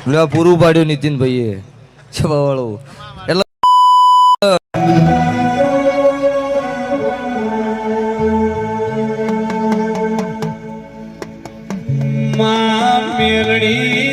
આ પૂરું પાડ્યું નીતિનભાઈએ. છવાવાળું એટલે માં મેલડી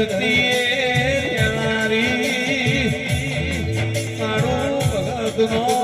ધરતી મારું ભગતનો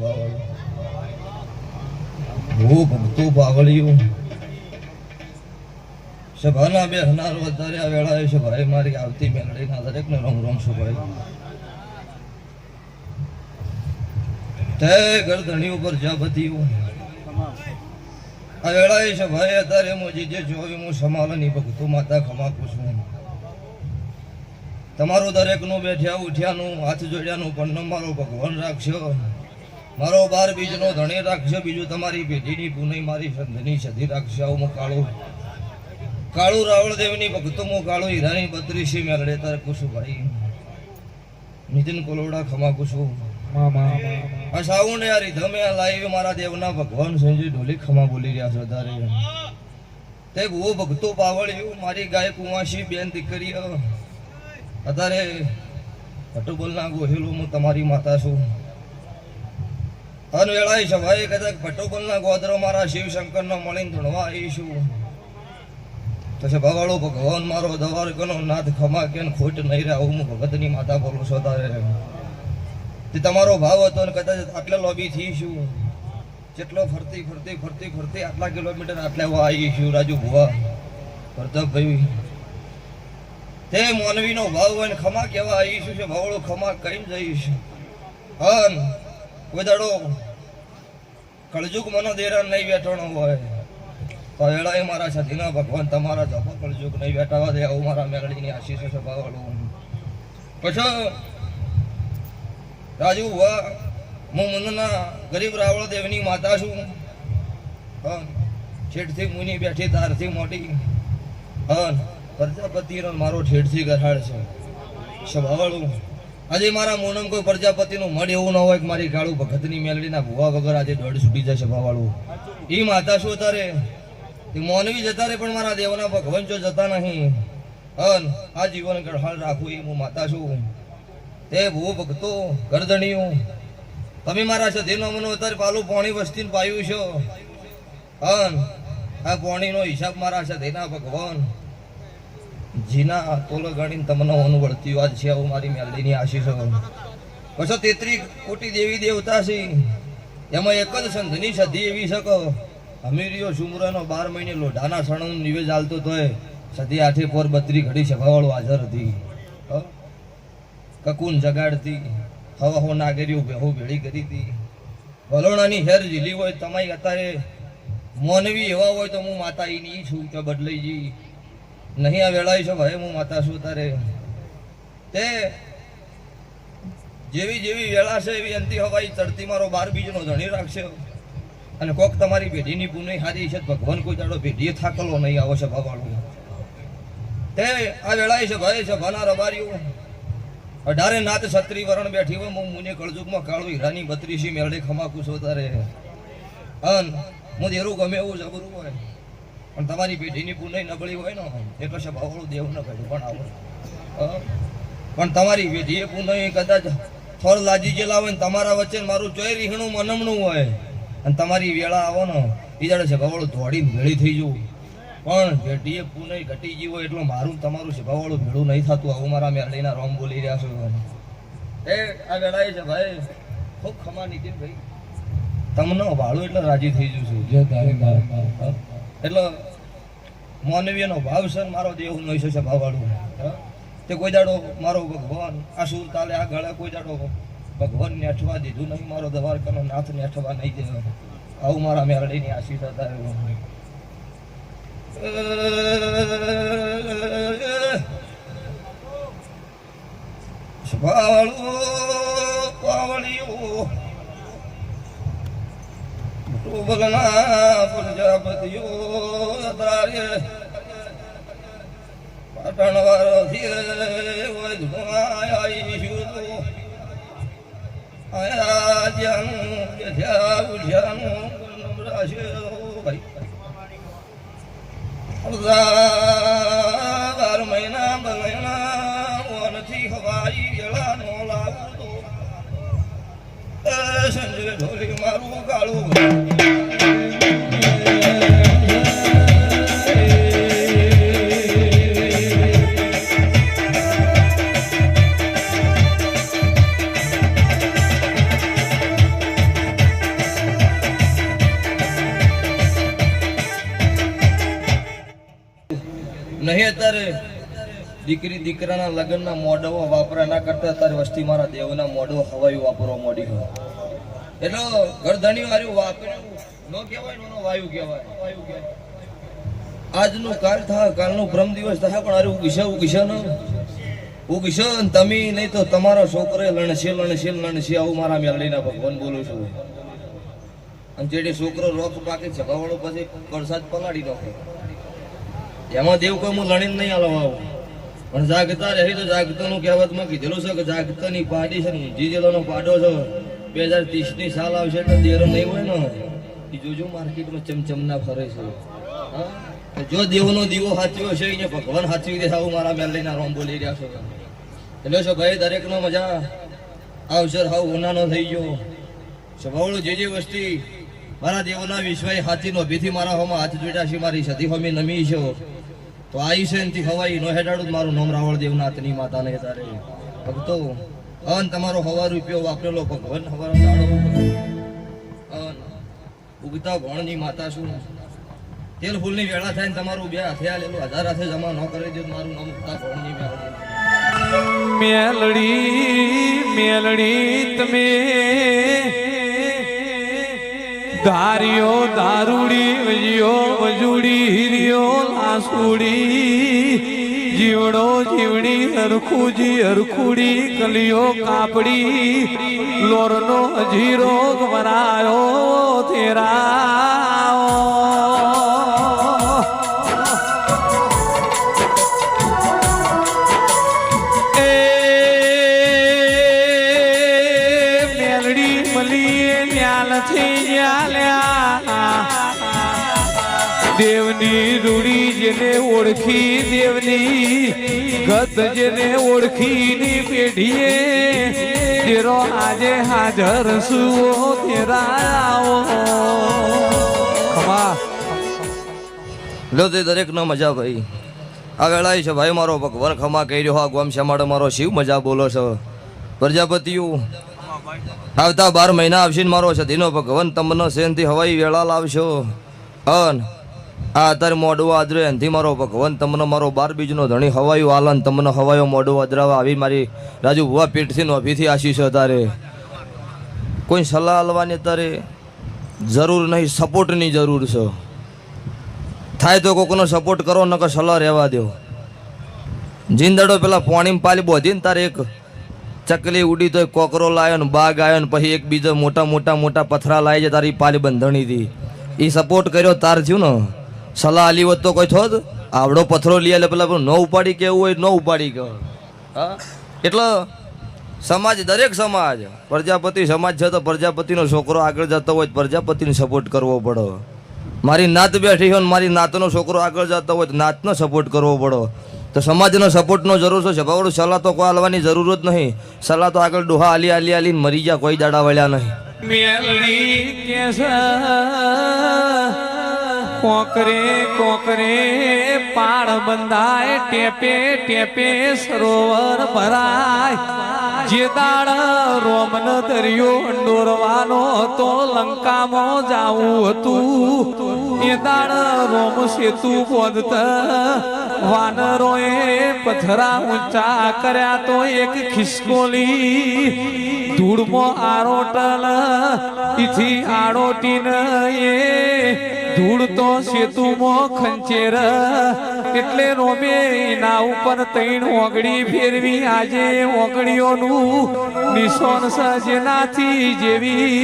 બાવળ ભૂ ભૂતું બાવળિયું સભાના બે હનાર વધારે આ હું ભગતું માતા ખમાકું છું તમારું દરેકનું બેઠ્યા ઉઠ્યાનું, હાથ જોડ્યાનું પણ મારો ભગવાન રાખશો મારો બાર બીજનો ધણી રાખજો બીજું તમારી પેઢીની પુનઈ મારી સંધની સધી રાખશે આવું હું કાળું કાળું રાવળદેવની ભક્તો હું કાળું હીરાની બત્રીસી મેળડે કુશું કુશુભાઈ નીતિન કોલોડા ખમા કુશુ આ ને યાર તમે આ લાઈવ મારા દેવના ભગવાન સંજય ઢોલી ખમા બોલી રહ્યા છો તારે તે બહુ ભક્તો પાવળ્યું મારી ગાય કુંવાસી બેન દીકરી અત્યારે ભટુબલના ગોહેલું હું તમારી માતા છું. અનવેળાએ સભાએ કદાચ ભટુબલના ગોદરો મારા શિવશંકરનો મળીને ધૂણવા આવીશું. તો છે ભવાળો ભગવાન મારો દવારકનો નાથ ખમા કેન ખોટ નહીં રહે આવું હું ભગતની માતા બોલું છો તારે. તે તમારો ભાવ હતો ને કદાચ આટલા લોબી થઈશું. જેટલો ફરતી ફરતી ફરતી ફરતી આટલા કિલોમીટર આટલા આવીશું, રાજુ ભુવા. પ્રતાપભાઈ, તે માનવીનો ભાવ હોય ને ખમા કેવા આવીશું છે ભાવળો ખમા કઈ જઈશ. હન, કોઈ દાડો કળજુગ મનો દેરાન નહીં બેઠવાનો હોય. તો એળાય મારા સાથીના ભગવાન તમારા જપો કળજુગ નહીં બેઠાવા દે આવું મારા મેળડીની આશીષ ભાવળું પછી રાજુ વાહ હું મુન્ના ગરીબ રાવળ દેવની માતા છું. છેડથી મુની બેઠી, તારથી મોટી. હન પ્રજાપતિનો મારો ઠેઠથી ગરાડ છે. સ્વભાવળું આજે મારા મોનમ કોઈ પ્રજાપતિનું મઢ એવું ન હોય કે મારી કાળું ભગતની મેલડીના ભુવા વગર આજે દોડ છૂટી જાય સ્વભાવવાળું એ માતા શું તારે એ મોનવી જતા રે પણ મારા દેવના ભગવાન જો જતા નહીં. હન, આ જીવન ગઢાળ રાખવું એ હું માતા છું. તે ભૂ ભક્તો ગરદણીઓ તમે મારા સધીનો મનો અત્યારે પાલું પોણી વસ્તીને પાયું છો. હન, આ પોણીનો હિસાબ મારા સધીના ભગવાન જીના તોલો ગણીને તમને અનુવર્તી વાત છે આવું મારી મેલડીની આશીષો બસો તેત્રી કોટી દેવી દેવતા છે? એમાં એક જ સંધની સધી એવી શકો અમીરીઓ સુમરાનો બાર મહિને લોઢાના સણનું નિવેદ ચાલતો તોય સધી આઠે પોર બત્રી ઘડી સભાવાળો હાજર હતી? કકુન જગાડતી હવા હો નાગરીઓ બેહો ભેળી કરી હતી. વલોણાની હેર ઝીલી હોય તમારી અત્યારે મોનવી એવા હોય તો હું માતા એની છું કે બદલાઈ જી નહીં આ વેળાય છો ભાઈ, હું માતા છું તારે તે જેવી જેવી વેળા છે એવી અંતિ હવાઈ ચડતી મારો બાર બીજનો ધણી રાખશે. અને કોક તમારી પેઢીની પુનઃ હારી છે ભગવાન કોઈ દાડો પેઢીએ થાકલો નહીં, આવો છે ભાવાળું તે આ વેળાએ છે ભાઈ છે ભાના રબારીઓ. અઢારે નાત છત્રી વરણ બેઠી હોય હું મુને કળજુકમાં કાળું હીરાની બત્રીસી મેળે ખમાકું છો તારે અન હું ધેરું ગમે એવું જબરું હોય. પણ તમારી પેઢીની પુનઃ નબળી હોય ને એટલે છે ભાવાળું દેવું ન કહ્યું પણ આવો? પણ તમારી પેઢીએ પુનઃ કદાચ થોડ લાજી ગયેલા હોય ને તમારા વચ્ચે મારું ચોય રીહણું મનમણું હોય. અને તમારી વેળા આવો ને એ જાણે છે ભાવાળું દોડી ભેળી થઈ જવું. પણ પેઢીએ પુનઃ ઘટી ગયું હોય એટલે મારું તમારું છે ભાવાળું ભેળું નહીં થતું. આવું મારા મેળીના રોમ બોલી રહ્યા છો. એ આ વેળાએ છે ભાઈ. ખૂબ ખમા નીતિન ભાઈ. તમને ભાડું એટલે રાજી થઈ જશું. જય તારે એટલે માનવીયનો ભાવ છે મારો દેવ નો છે ભાવાળું. તે કોઈ દાડો મારો ભગવાન આ સુર તાલે આ ગળે કોઈ દાડો ભગવાનને અઠવા દીધું નહીં, મારો દ્વારકાનો નાથ ને અઠવા નહીં દેવો આવું મારા મેરડીની આશીર્વાદ હતા ભાવળું, પાવળિયું. ભગના પ્રજાપતિઓ તારે પાટણ વાળો આયા જ્યાનું બેઠ્યા ઉઠ્યાનું નમરાશે ભાઈ બાર મહિના બલના ઓનથી હવાઈ વેળાનો લાગુ તો સંજય ઢોલી મારું કાળું નહીં અત્યારે. દીકરી, દીકરાના લગ્નના મોઢવો વાપરા ના કરતા અત્યારે વસ્તી મારા દેવના મોઢવો હવાયું વાપરવા મોડી હોય. એટલો ગરધણી વાળું વાપર્યું નો કહેવાય નો વાયુ કહેવાય વાયુ કહેવાય. આજનું કાલ થાય કાલનું ભ્રમ દિવસ થાય પણ અરે ઉગીશે ઉગીશે ન? ઉગીશે તમે, નહીં તો તમારો છોકરો લણશે લણશે લણશે, આવું મારા મેલડીના ભગવાન બોલું છું. અને જેટલી છોકરો રોક પાકે જગાવાળો પછી વરસાદ પલાડી નાખે. એમાં દેવ કોઈ હું લણીને નહીં આલો આવું. પણ જાગતા રહી તો જાગતાનું કહેવતમાં કીધેલું છે કે જાગતાની પાડી છે ને, જીજેલોનો પાડો છે. બે હજાર ત્રીસની સાલ આવશે એટલે દેરો નહીં હોય ને. એ જોજો માર્કેટમાં ચમચમના ફરે છે. હા? જો દેવનો દીવો સાચવ્યો છે એને ભગવાન સાચવી દે આવું મારા મેલડીના રોમ બોલી રહ્યા છો. એટલે છો ભાઈ, દરેકનો મજા. અવસર હાવ ઉનાનો થઈ ગયો. સ્વભાવનું જે જે વસ્તી મારા દેવના વિશ્વાય હાથીનો ભીથી મારા હોમાં હાથ જોડ્યા છે, મારી સતી હોમી નમી છે. તો એનથી હવાઈ નો હેડાડું મારું નામ રાવળ દેવનાથની માતાને તારે ભક્તો. અન તમારો હવા રૂપિયો વાપરેલો ભગવાન હવા અન ઉગતા ભણની માતા શું? તેલ ફૂલની વેળા થાય ને તમારું બે હાથે આ લેલું હજાર હાથે જમા ન કરી દે મારું નામ ઉગતા ભણની મેલડી મેલડી તમે ધાર્યો દારૂડી, વજ્યો વજુડી હિરિયો લાસુડી જીવડો જીવડી હરખુજી હરખુડી કલિયો કાપડી લોરનો જીરો મરાયો તેરા મલીએ ન્યાલથી ન્યાલ્યા. દેવની રૂડી જેને ઓળખી દેવની, ગત જેને ઓળખીની પેઢીએ, તેરો આજે હાજર સુઓ તેરા આવો લો તે દરેકનો મજા ભાઈ. આ વેળાએ છે ભાઈ મારો ભગવાન, ખમા કહી રહ્યો, આ ગોમ શ્યામાડો મારો શિવ મજા બોલો છો. પ્રજાપતિઓ, આવતા બાર મહિના આવશે ને મારો સધીનો ભગવાન, તમને શેનથી હવાઈ વેળા લાવશો. અન આ અત્યારે મોડું આદરે એનથી મારો ભગવાન, તમને મારો બાર બીજનો ધણી હવાયું આલન તમને હવાયો મોડું આદરાવા આવી મારી રાજુ ભુવા પીઠથી નોભીથી આશીષ અત્યારે કોઈ સલાહ આલવાની અત્યારે જરૂર નહીં, સપોર્ટની જરૂર છે. થાય તો કોકનો સપોર્ટ કરો ન કે સલાહ રહેવા દો જીંદડો પેલા પાણીમાં પાલી બોધીને તારે એક. ચકલી ઉડી તોય કોકરો લાયો ને બાગ આવ્યો ને પછી એક બીજો મોટા મોટા મોટા પથરા લાવી છે તારી પાલી બંધણીથી. એ સપોર્ટ કર્યો તાર થયું ને? સલાહ આલી હોત તો કોઈ થોત? આવડો પથરો લઈ એટલે પેલા ન ઉપાડી કેવું હોય ન ઉપાડી કે હા? એટલે સમાજ દરેક સમાજ, પ્રજાપતિ સમાજ છે તો પ્રજાપતિનો છોકરો આગળ જતો હોય પ્રજાપતિને સપોર્ટ કરવો પડો. મારી નાત બેઠી હોય મારી નાતનો છોકરો આગળ જતો હોય નાતનો સપોર્ટ કરવો પડો. તો સમાજનો સપોર્ટનો જરૂર છે ભાવડું સલાહ તો કોઈ આલવાની જરૂર જ નહીં. સલાહ તો આગળ ડોહા આલી આલી આલીને મરી જા, કોઈ દાડા વળ્યા નહીં. કોકરે કોકરે પાળ બંધાય, ટેપે ટેપે સરોવર ભરાય. જે દાળ રોમન દરિયો ડોરવાનો હતો, લંકામાં જાવું હતું. એ દાળ રોમ સેતુ બોધતા. વાનરોએ પથરા ઊંચા કર્યા તો એક ખિસકોલી. ધૂળમાં આરોટલ ઇથી આડોટીન એ ધૂળ તો સેતુમાં ખંચેર એટલે રોમે એના ઉપર તૈણ ઓગળી ફેરવી. આજે ઓગળીઓનું નિશોન જેનાથી જેવી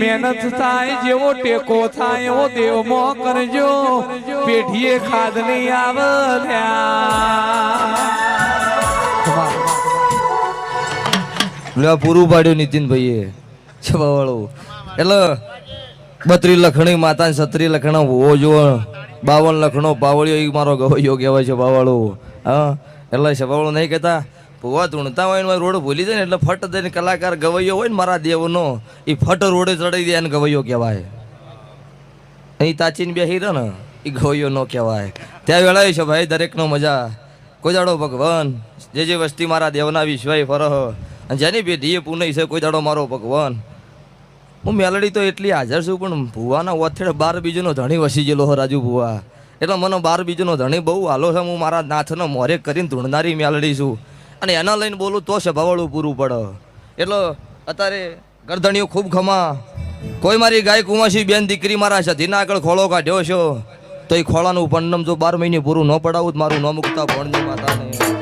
મહેનત થાય, જેવો ટેકો થાય, એવો દેવમાં કરજો. પેઢીએ ખાદ નહીં આવ્યા પૂરું પાડ્યું નીતિનભાઈએ. છવાવાળું. એટલે બત્રી લખણી માતા સત્રી લખણા હોવો જો બાવન લખણો પાવળિયો એ મારો ગવૈયો કહેવાય છે બાવાળું હા, એટલે છવાવાળું નહીં કહેતા. ભૂવા ધૂણતા હોય ને રોડ ભૂલી જાય ને એટલે ફટ દઈને કલાકાર ગવૈયો હોય ને મારા દેવનો એ ફટ રોડે ચડાવી દે એને ગવૈયો કહેવાય. અહીં તાચીને બેસી રહ્યો ને એ ગવૈયો ન કહેવાય. ત્યાં વેળાય છે ભાઈ દરેકનો મજા. કોઈ દાડો ભગવાન, જે જે વસ્તી મારા દેવના વિશ્વાય ફરહ. અને જેની પેઢીએ પુનઈ છે, કોઈ દાડો મારો ભગવાન. હું મેલડી તો એટલી હાજર છું, પણ ભુવાના ઓથેડ બાર બીજોનો ધણી વસી ગયેલો હો રાજુ ભુવા. એટલે મને બાર બીજોનો ધણી બહુ હાલો છે, હું મારા નાથનો મોરે કરીને ધૂણનારી મેલડી છું. અને એના લઈને બોલું તો સભાવાળું પૂરું પડે. એટલે અત્યારે ગરધણીઓ ખૂબ ખમા. કોઈ મારી ગાય કુમાસી બેન દીકરી મારા સધીના આગળ ખોળો કાઢ્યો છો, તો એ ખોળાનું પંડમ જો બાર મહિને પૂરું ન પડાવું મારું ન મૂકતા ભણની માતાને.